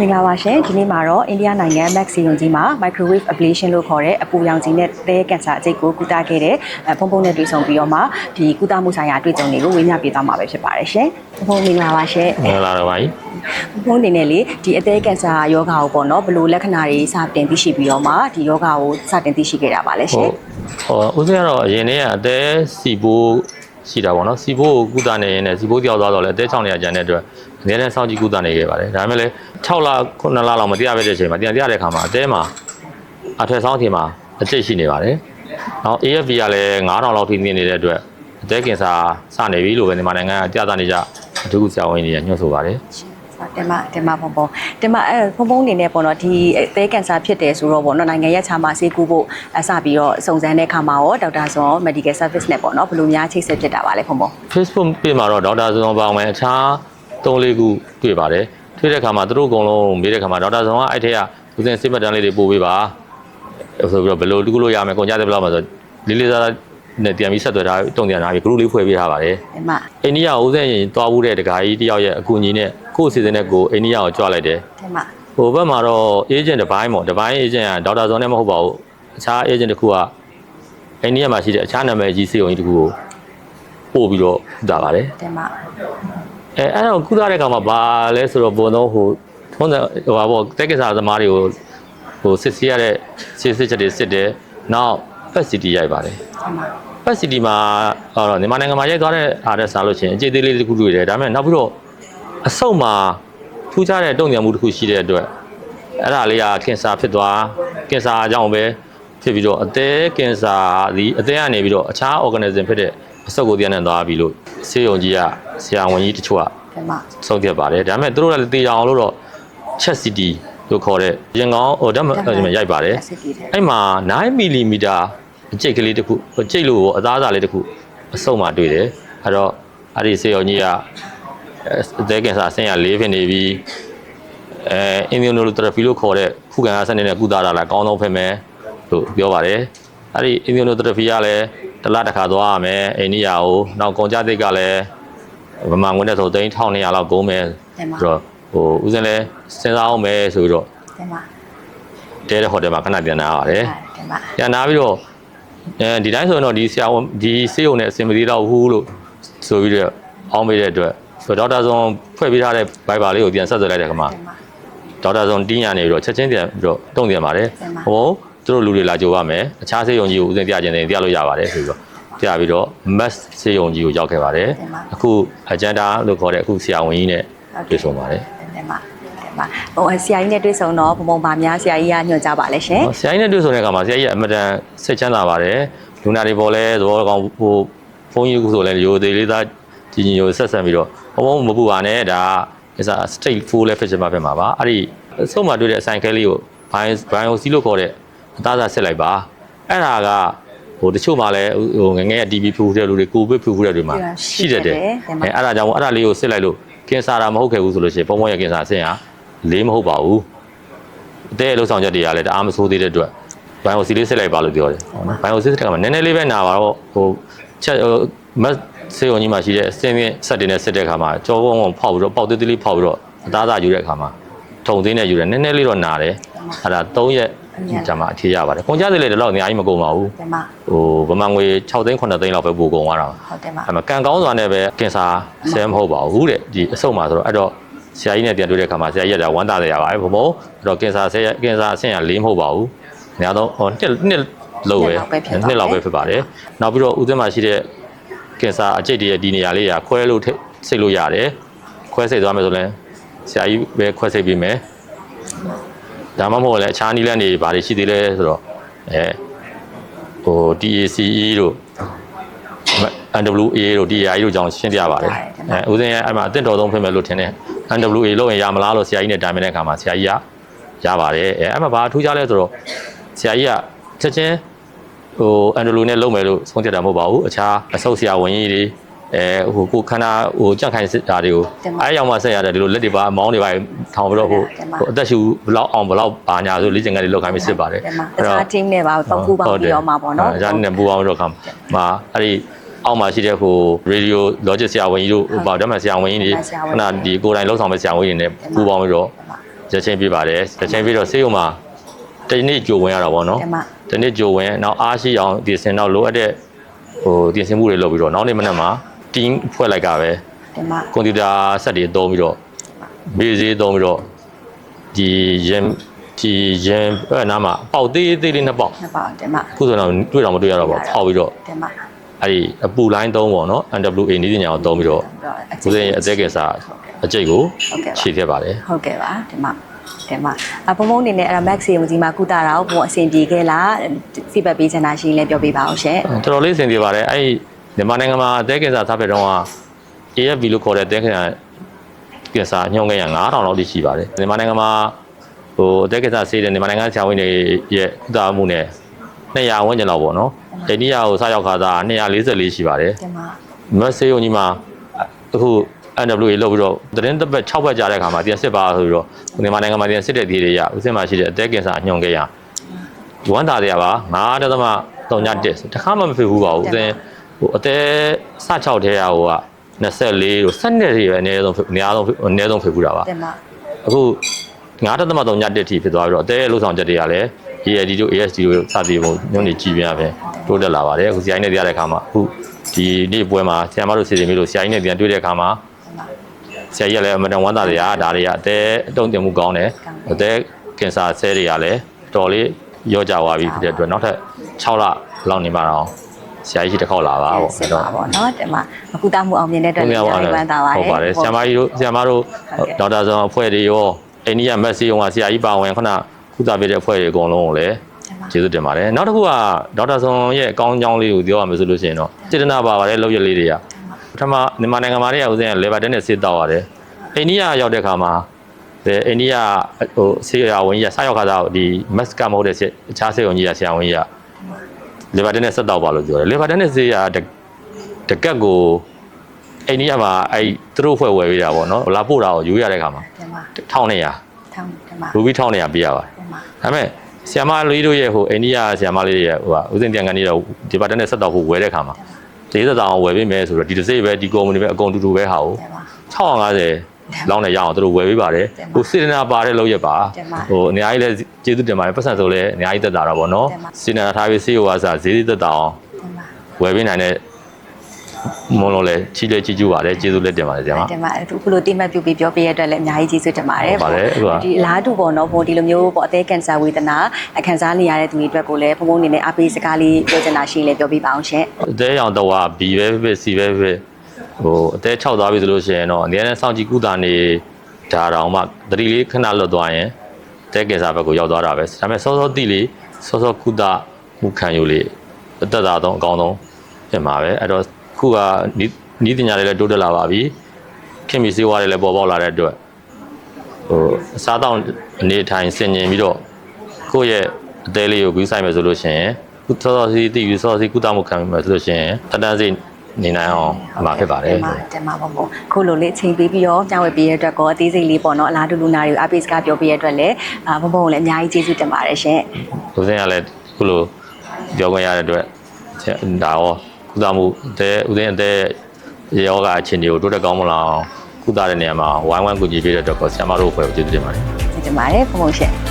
မင်္ဂလာပါရှင်ဒီနေ့မှာတော့အိန္ဒိယနိုင်ငံ Max စီယုံကြီးမှာ microwave ablation လို့ခေါ်တဲ့အပူရောင်ခြည်နဲ့သဲကင်ဆာအကျိတ်ကိုကုသခဲ့တဲ့အဲဖုန်းဖုန်းနဲ့တွေ့ဆုံပြီးတော့မှဒီကုသမှုဆိုင်ရာအတွေ့အကြုံတွေကိုဝေမျှပေးသွားမှာပဲဖြစ်ပါတယ်ရှင်ဖုန်းဖုန်းမင်္ဂလာပါရှင်မင်္ဂလာတော့ပါကြီးဖုန်းဖုန်းအနေနဲ့လေဒီအသဲကင်ဆာယောဂါကိုပေါ့နော်ဘယ်လိုလက္ခဏာတွေစတင်သိရှိပြီးတော့မှဒီယောဂါကိုစတင်သိရှိခဲ့တာပါလဲရှဟိုင်ဟိုဦးစင်းကတော့အရင်တည်းကအသေးစီဘိုးရှိတာပေါ့နော်စီဘိုးကိုကုသနေရင်လည်းစီဘိုးတယောက်သွားတော့လည်းအသေးချောင်းနေရကြတဲ့အတွက် အများနဲ့စောင့်ကြည့်ကုသနေခဲ့ပါတယ်ဒါပေမဲ့လည်း6လ9လလောက်မတရားပဲတဲ့အချိန်မှာတရားတရားတဲ့အခါမှာအသေးမှာအထက်ဆောင်အထင်မှာအကျိတ်ရှိနေပါတယ်နောက် AFP ကလည်း9000လောက်ထိမြင်နေတဲ့အတွက်အသေးကင်ဆာစနေပြီလို့ပဲမြန်မာနိုင်ငံကကြားသားနေကြအထူးဆရာဝန်ကြီးတွေညွှန်ဆိုပါတယ်တင်မတင်မဖုန်းဖုန်းတင်မအဲဖုန်းဖုန်းအနေနဲ့ပေါ့နော်ဒီအသေးကင်ဆာဖြစ်တယ်ဆိုတော့ပေါ့နော်နိုင်ငံရဲ့ခြားမှာဆေးကူဖို့အစပြီးတော့စုံစမ်းတဲ့အခါမှာရောဒေါက်တာဇွန် medical service နဲ့ပေါ့နော်ဘယ်လိုများချိတ်ဆက်ဖြစ်တာပါလဲဖုန်းဖုန်း Facebook page မှာတော့ဒေါက်တာဇွန်ပေါင်းမယ်အခြား ၃လေးခုတွေ့ပါတယ်တွေ့တဲ့အခါမှာသူတို့အကုန်လုံးမေးတဲ့အခါမှာဒေါက်တာဇွန်ကအဲ့ထက်ကဦးစင်စိတ်မှတ်တမ်းလေးတွေပို့ပေးပါဆိုပြီးတော့ဘယ်လိုတူလို့ရမယ်ကုန်ကြတဲ့ဘယ်လောက်မှာဆိုလေးလေးစားစားနဲ့ပြန်ပြီးဆက်သွယ်ထားတုံ့ပြန်ထားပြီး group လေးဖွဲ့ပေးထားပါတယ်တင်မအိန္ဒိယဦးစင်ရင်တွားဘူးတဲ့တခါကြီးတယောက်ရဲ့အကူအညီနဲ့ကိုယ့်အစီအစဉ်နဲ့ကိုယ်အိန္ဒိယကိုကြွလိုက်တယ်တင်မဟိုဘက်မှာတော့ agent တစ်ပိုင်းပေါ့တစ်ပိုင်း agent ကဒေါက်တာဇွန်နဲ့မဟုတ်ပါဘူးအခြား agent တစ်ခုကအိန္ဒိယမှာရှိတဲ့အခြားနာမည်ကြီးစေုံကြီးတစ်ခုကိုပို့ပြီးတော့ဒါပါတယ်တင်မ အဲအဲ့တော့ကုသတဲ့ကောင်မှာဘာလဲဆိုတော့ပုံတော့ဟိုထုံးတဲ့ဟိုပါပေါ့တက်ကစားသမားတွေကိုဟိုစစ်ဆေးရတဲ့စစ်စစ်ချက်တွေစစ်တယ်နောက် facility ရိုက်ပါတယ်တင်မ facility မှာဟောတော့မြန်မာနိုင်ငံမှာရိုက်သွားတဲ့အားတဲ့စားလို့ရှိရင်အကျေသေးလေးတစ်ခုတွေ့တယ်ဒါပေမဲ့နောက်ပြီးတော့အဆုတ်မှာထူးခြားတဲ့တုံ့ပြန်မှုတစ်ခုရှိတဲ့အတွက်အဲ့ဒါလေးကကင်ဆာဖြစ်သွားကင်ဆာအကြောင်းပဲဖြစ်ပြီးတော့အသေးကင်ဆာဒီအသေးကနေပြီးတော့အခြား organism ဖြစ်တဲ့အဆုတ်ကိုတရားနဲ့သွားပြီလို့ဆေးရုံကြီးက ဆရာဝန်ကြီးတချို့ကတင်မဆုံးဖြတ်ပါတယ်ဒါပေမဲ့သူတို့လည်းတေချာအောင်လို့တော့ chat city လို့ခေါ်တဲ့ရင်ကောင်းဟိုဓာတ်မရိုက်ပါတယ်စစ်တီတယ်အဲ့မှာ9 mm အကျိတ်ကလေးတစ်ခုအကျိတ်လို့အသားစားလေးတစ်ခုအစုံမှတွေ့တယ်အဲ့တော့အဲ့ဒီစေရောကြီးကအသေးကင်ဆာဆင်းရ၄ဖြစ်နေပြီးအဲ immunotherapy လို့ခေါ်တဲ့ခုခံအားစနစ်နဲ့ကုသတာလားအကောင်းဆုံးဖြစ်မယ်လို့ပြောပါတယ်အဲ့ဒီ immunotherapy ကလည်းတစ်လတစ်ခါသွားရမယ်အိန္ဒိယကိုနောက်ကုန်ကြသိက်ကလည်း ဗမာငွေနဲ့ဆိုသိန်း1200လောက်ကုန်မယ်တင်မပြီးတော့ဟိုဦးစင်းလဲစဉ်းစားအောင်မယ်ဆိုပြီးတော့တင်မတဲတဲ့ဟိုတယ်မှာခဏပြန်လာရတယ်တင်မပြန်လာပြီးတော့အဲဒီတိုင်းဆိုရင်တော့ဒီဆရာဝန်ဒီဆေးရုံနဲ့အဆင်မပြေတော့ဘူးလို့ဆိုပြီးတော့အောင်းပေးတဲ့အတွက်ဆိုတော့ဒေါက်တာဇွန်ဖွဲ့ပေးထားတဲ့ဘိုက်ဘာလေးကိုပြန်ဆက်သွယ်လိုက်တဲ့ခါမှာတင်မဒေါက်တာဇွန်တင်းညာနေပြီးတော့ချက်ချင်းပြန်ပြီးတော့တုံ့ပြန်ပါတယ်တင်ပါဟိုသူတို့လူတွေလာကြိုပါမယ်အခြားဆေးရုံကြီးကိုဦးစင်ပြခြင်းတယ်ပြလို့ရပါတယ်ဆိုပြီးတော့ ပြပြီးတော့ mass ဆေးရုံကြီးကိုရောက်ခဲ့ပါတယ်တင်ပါအခု agenda လို့ခေါ်တဲ့အခုဆရာဝန်ကြီးနဲ့တွေ့ဆုံပါတယ်တင်မတင်မဟိုဆရာကြီးနဲ့တွေ့ဆုံတော့ဘုံဘုံပါများဆရာကြီးကညွှန်ကြားပါလဲရှင်ဆရာကြီးနဲ့တွေ့ဆုံတဲ့အခါမှာဆရာကြီးကအမတန်စိတ်ချမ်းသာပါတယ်လူနာတွေပေါ်လဲသဘောကောင်းဟိုဘုန်းကြီးကဆိုလဲရိုသေးလေးသားကြီးကြီးရိုဆက်ဆံပြီးတော့ဘုံဘုံမပူပါနဲ့ဒါက is a state full လဲဖြစ်ချင်မှာဖြစ်မှာပါအဲ့ဒီအဆုံးမတွေ့တဲ့အဆိုင်ခဲလေးကို bio bio စီလို့ခေါ်တဲ့အသားစားဆက်လိုက်ပါအဲ့ဒါက ဟိုတချို့မှလည်းဟိုငငယ်ရဲ့ DB ဖူးတဲ့လူတွေကိုဗစ်ဖူးတဲ့တွေမှာရှိတတ်တယ်အဲအဲ့ဒါကြောင့်အဲ့ဒါလေးကိုစစ်လိုက်လို့ကင်ဆာတာမဟုတ်ခဲ့ဘူးဆိုလို့ရှိရင်ဘုံဘုံရဲ့ကင်ဆာဆင်းရလေးမဟုတ်ပါဘူးအတဲ့လှုပ်ဆောင်ချက်တွေကလည်းတအားမဆိုးသေးတဲ့အတွက်ဘိုင်ယိုစီလေးစစ်လိုက်ပါလို့ပြောတယ်ဟုတ်နော်ဘိုင်ယိုစစ်တဲ့ကမှာနည်းနည်းလေးပဲနာပါတော့ဟိုချက်ဟိုမတ်ဆေးရုံကြီးမှာရှိတဲ့အစင်းမြင့်ဆက်တင်နဲ့စစ်တဲ့ခါမှာကြောကုန်းကုန်းဖောက်ပြီးတော့ပေါက်သေးသေးလေးဖောက်ပြီးတော့အသားသားယူတဲ့ခါမှာထုံသေးနဲ့ယူတယ်နည်းနည်းလေးတော့နာတယ်အဲ့ဒါ3ရက် ကြာမှအခြေရပါတယ်ကုန်ကြသေးလေတော့အများကြီးမကုန်ပါဘူးတင်မဟိုဗမာငွေ6သိန်း9သိန်းလောက်ပဲပို့ကုန်သွားတာပါဟုတ်တယ်မအဲ့မှာကံကောင်းစွာနဲ့ပဲကင်ဆာဆဲမဟုတ်ပါဘူးတဲ့ဒီအဆုတ်မှာဆိုတော့အဲ့တော့ဆရာကြီးနဲ့ပြန်တွေ့တဲ့အခါမှာဆရာကြီးကဝမ်းသာတယ်ရပါတယ်ဘုံဘုံအဲ့တော့ကင်ဆာဆဲကင်ဆာအဆင့်က၄မဟုတ်ပါဘူးအများဆုံးဟိုနှစ်နှစ်လို့ပဲနှစ်လောက်ပဲဖြစ်ပါတယ်နောက်ပြီးတော့ဥစဉ်မှာရှိတဲ့ကင်ဆာအကျိတ်တွေရဲ့ဒီနေရာလေးကခွဲလို့စိတ်လို့ရတယ်ခွဲစိတ်သွားမယ်ဆိုရင်ဆရာကြီးပဲခွဲစိတ်ပြီးမယ် ဒါမှမဟုတ်လည်းအခြားနည်းလမ်းတွေဘာတွေရှိသေးလဲဆိုတော့အဲဟို DACE တို့ NWA တို့ DAI တို့ကြောင့်ရှင်းပြပါတယ်အဲဦးစင်းရဲ့အဲ့မှာအသင့်တော်ဆုံးဖြစ်မယ်လို့ထင်တယ် NWA လို့ရင်ရမလားလို့ဆရာကြီးနဲ့တိုင်ပင်တဲ့အခါမှာဆရာကြီးကရပါတယ်အဲအဲ့မှာဘာထူးခြားလဲဆိုတော့ဆရာကြီးကချက်ချင်းဟို NWA နဲ့လုပ်မယ်လို့ဆုံးဖြတ်တာမဟုတ်ပါဘူးအခြားအဆုတ်ဆရာဝန်ကြီးတွေ အဲဟိုကိုခန္ဓာဟိုကြက်ခိုင်စစ်တာတွေကိုအဲရောက်မှဆက်ရတယ်ဒီလိုလက်တွေပါအမောင်းတွေပါထောင်ပြီးတော့ဟိုဟိုအသက်ရှူဘလောက်အောင်ဘလောက်ပါညာဆိုလေ့ကျင့်ခန်းတွေလောက်ခိုင်းပြီးစစ်ပါတယ်တင်မတခြား team နဲ့ပါတော့ပူပေါင်းပြီးတော့မှာပေါ့နော်အဲဒါနဲ့ပူပေါင်းပြီးတော့ခါမှာအဲ့ဒီအောက်မှာရှိတဲ့ဟို radio logic ဆရာဝန်ကြီးတို့ဟိုဗောဓမ္မဆရာဝန်ကြီးတွေခဏဒီကိုယ်တိုင်လောက်ဆောင်မဲ့ဆရာဝန်ကြီးတွေနဲ့ပူပေါင်းပြီးတော့ရက်ချင်းပြပါတယ်ရက်ချင်းပြတော့ဆေးရုံမှာတနေ့ကြိုဝင်ရတာပေါ့နော်တင်ပါတနေ့ကြိုဝင်နောက်အားရှိအောင်ဒီစင်တော့လိုအပ်တဲ့ဟိုဒီစင်မှုတွေလုပ်ပြီးတော့နောက်နေ့မနက်မှာ team ဖွဲ့လိုက်ကပဲတင်ပါကွန်ပျူတာဆက်တွေသုံးပြီးတော့မေးစေးသုံးပြီးတော့ဒီရင်ဒီရင်အဲ့နားမှာပေါက်သေးသေးလေးနှစ်ပေါက်နှစ်ပါတင်ပါခုဆိုတော့တွေ့တော့မတွေ့ရတော့ပါဖောက်ပြီးတော့တင်ပါအဲ့ဒီအပူလိုင်းသုံးပေါ့နော် NWA နည်းပညာကိုသုံးပြီးတော့ဦးစင်းရဲ့အသက်ကင်စာအကျိတ်ကိုဟုတ်ကဲ့ပါခြေခဲ့ပါတယ်ဟုတ်ကဲ့ပါတင်ပါတင်ပါအဘုံဘုံအနေနဲ့အဲ့ဒါ max ရေမကြီးမှာကုတာတာကိုဘုံအဆင်ပြေခဲ့လား feedback ပေးချင်တာရှိရင်လည်းပြောပြပါအောင်ရှင်တော်တော်လေးအဆင်ပြေပါတယ်အဲ့ဒီ မြန်မာနိုင်ငံမှာအသက်ကင်စာစားဖက်တော့က AFB လို့ခေါ်တဲ့အသက်ကင်စာကင်စာညှောင်းခဲ့ရ9000လောက်တိရှိပါတယ်မြန်မာနိုင်ငံမှာဟိုအသက်ကင်စာဆေးတဲ့မြန်မာနိုင်ငံဆရာဝန်တွေရဲ့ကုသမှုနဲ့200ဝန်းကျင်လောက်ပေါ့နော်အိန္ဒိယကိုစရောက်ခါသား244ရှိပါတယ်တင်ပါမတ်ဆေးုံကြီးမှာအခု NWA လောက်ပြီးတော့သတင်းတစ်ပတ်6ပတ်ကြာတဲ့အခါမှာပြန်စစ်ပါဆိုပြီးတော့မြန်မာနိုင်ငံမှာပြန်စစ်တဲ့ဒီတွေရဦးစင်မှာရှိတဲ့အသက်ကင်စာအညွန်ခဲ့ရဝမ်းသာတရားပါ9.3တက်တခါမှမဖြစ်ဘူးပါဘူးဦးစင် ဟိုအသက်စ6ထဲရဟိုက24တို့7နှစ်တွေပဲအနည်းဆုံးအများဆုံးအနည်းဆုံးဖြစ်ဘူးတာပါတင်ပါအခု9.3တက်ထိဖြစ်သွားပြီးတော့အသက်ရဲ့လှုပ်ဆောင်ချက်တွေကလည်း ALD တို့ ASD တို့စသည်ပုံညွှန်နေကြည့်ပြန်ပဲတိုးတက်လာပါတယ်အခုဆရာကြီးနဲ့တရားတဲ့အခါမှာအခုဒီနေ့ပွဲမှာဆရာမတို့စီစဉ်ပြီးလို့ဆရာကြီးနဲ့ပြန်တွေ့တဲ့အခါမှာဆရာကြီးကလည်းအမတန်ဝမ်းသာစရာဒါတွေကအသက်အတုံးတင်မှုကောင်းတယ်အသက်ကင်ဆာဆဲတွေကလည်းတော်လေးရောကြသွားပြီဖြစ်တဲ့အတွက်နောက်ထပ်6လလောက်နေမှတော့ ဆရာကြီးတစ်ခေါက်လာပါပေါ့စစ်ပါပေါ့နော်တင်ပါအခုတာမှုအောင်မြင်တဲ့အတွက်ဟုတ်လည်းကဲ့ပါဝမ်းသာပါတယ်ဟုတ်ပါတယ်ဆရာမကြီးတို့ဆရာမတို့ဟုတ်ကဲ့ဒေါက်တာဆောင်အဖွဲ့တွေရောအိန္ဒိယမက်ဆီယုံကဆရာကြီးပါဝင်ခုနကုသပေးတဲ့အဖွဲ့တွေအကုန်လုံးကိုလည်းတင်ပါကျေးဇူးတင်ပါတယ်နောက်တစ်ခုကဒေါက်တာဆောင်ရဲ့အကောင်းအကြောင်းလေးကိုပြောရမယ်ဆိုလို့ရှိရင်တော့စေတနာပါပါတယ်လောက်ရလေးတွေကပထမမြန်မာနိုင်ငံမှာတည်းကဦးစင်းကလေဘာတက်နဲ့ဆေးတောက်ရတယ်အိန္ဒိယရောက်တဲ့အခါမှာဒီအိန္ဒိယဟိုဆေးရဝန်ကြီးကစရောက်ခါသားဒီမက်စကမဟုတ်တဲ့ဆေးအခြားဆေးဝန်ကြီးကဆရာဝန်ကြီးက လေဘာတက်နဲ့ဆက်တောက်ပါလို့ပြောတယ်လေဘာတက်နဲ့ဆေးရတတကက်ကိုအိန္ဒိယမှာအဲ့သူတို့ဖွဲ့ဝယ်ပေးတာပေါ့နော်လာပို့တာကိုယူရတဲ့အခါမှာတင်ပါ1200ထောင်းတင်ပါရူပီ1200ပေးရပါတယ်တင်ပါဒါပေမဲ့ဆီယမလေးတို့ရဲ့ဟိုအိန္ဒိယဆီယမလေးတွေရဲ့ဟိုကဦးစင်ပြန်ကန်နေတော့ဒီပါတက်နဲ့ဆက်တော့ဖို့ဝယ်တဲ့ခါမှာဒေသတောင်ဝယ်ပေးမယ်ဆိုတော့ဒီတစ်စိတ်ပဲဒီကုမ္ပဏီပဲအကုန်တူတူပဲဟာကိုတင်ပါ650 လောက်နဲ့ရအောင်သူတို့ဝယ်ပေးပါတယ်တင်ပါကိုစေတနာပါတဲ့လောက်ရက်ပါတင်ပါဟိုအများကြီးလည်းကျေးဇူးတင်ပါတယ်ပတ်စံဆိုလည်းအများကြီးတက်တာတော့ဗောနော်တင်ပါစေတနာထားပြီးစေဝါစာဈေးသေးတက်တာအောင်တင်ပါဝယ်ပေးနိုင်တဲ့မွန်လို့လည်းချီးလဲချီးကျူးပါတယ်ကျေးဇူးလက်တင်ပါတယ်ဆရာမတင်ပါအခုလိုတိမှတ်ပြုပြီးပြောပြရတဲ့အတွက်လည်းအများကြီးကျေးဇူးတင်ပါတယ်ဟုတ်ပါတယ်ဟုတ်ပါဒီအလားတူပေါ့နော်ဘုံဒီလိုမျိုးပေါ့အသေးကန်ဆာဝေဒနာအခန်းစားနေရတဲ့သူတွေအတွက်ကိုလည်းဘုံဘုံအနေနဲ့အပေးစကားလေးပြောချင်တာရှိရင်လည်းပြောပြပါအောင်ရှင်အသေးရောင်တော့ဟာဘီပဲဖြစ်ဖြစ်စီပဲဖြစ်ဖြစ် ဟိုအသေး6သွားပြီဆိုလို့ရှိရင်တော့အနည်းနဲ့စောင့်ကြည့်ကုသနေဒါတောင်မှတတိလေးခဏလွတ်သွားရင်တဲကင်ဆာဘက်ကိုရောက်သွားတာပဲဒါပေမဲ့စောစောတိလေးစောစောကုသမှုခံယူလေးအသက်သာဆုံးအကောင်းဆုံးဖြစ်မှာပဲအဲ့တော့ခုကနီးနီးတင်ညာတွေလည်းတိုးတက်လာပါပြီခင်မီစေဝါတွေလည်းပေါ်ပေါက်လာတဲ့အတွက်ဟိုအစားတောင်းအနေထိုင်ဆင်ញင်ပြီးတော့ကိုယ့်ရဲ့အသေးလေးကိုဂူးဆိုင်မယ်ဆိုလို့ရှိရင်ကုစောစောစီတည်ပြီးစောစောစီကုသမှုခံယူမယ်ဆိုလို့ရှိရင်တတန်းစိ နေနိုင်အောင်မှာဖြစ်ပါတယ်တင်ပါတင်ပါဘုံဘုံခုလိုလေးချိန်ပေးပြီးတော့ကြောင်းဝယ်ပေးရတဲ့အတွက်ကောအသေးစိတ်လေးပေါ့နော်အလားတူလူနာတွေကိုအပေးစကားပြောပြရတဲ့အတွက်လည်းအာဘုံဘုံကိုလည်းအများကြီးကျေးဇူးတင်ပါတယ်ရှင်ဦးစင်းကလည်းခုလိုပြောခွင့်ရတဲ့အတွက်ဒါရောကုသမှုအသေးဦးစင်းအသေးယောဂအခြေအနေကိုတိုးတက်ကောင်းမလာအောင်ကုသတဲ့နေရာမှာဝိုင်းဝန်းကူညီပေးတဲ့အတွက်ကိုဆရာမတို့ဖွဲ့ကိုကျေးဇူးတင်ပါတယ်ကျေးဇူးတင်ပါတယ်ဘုံဘုံရှင်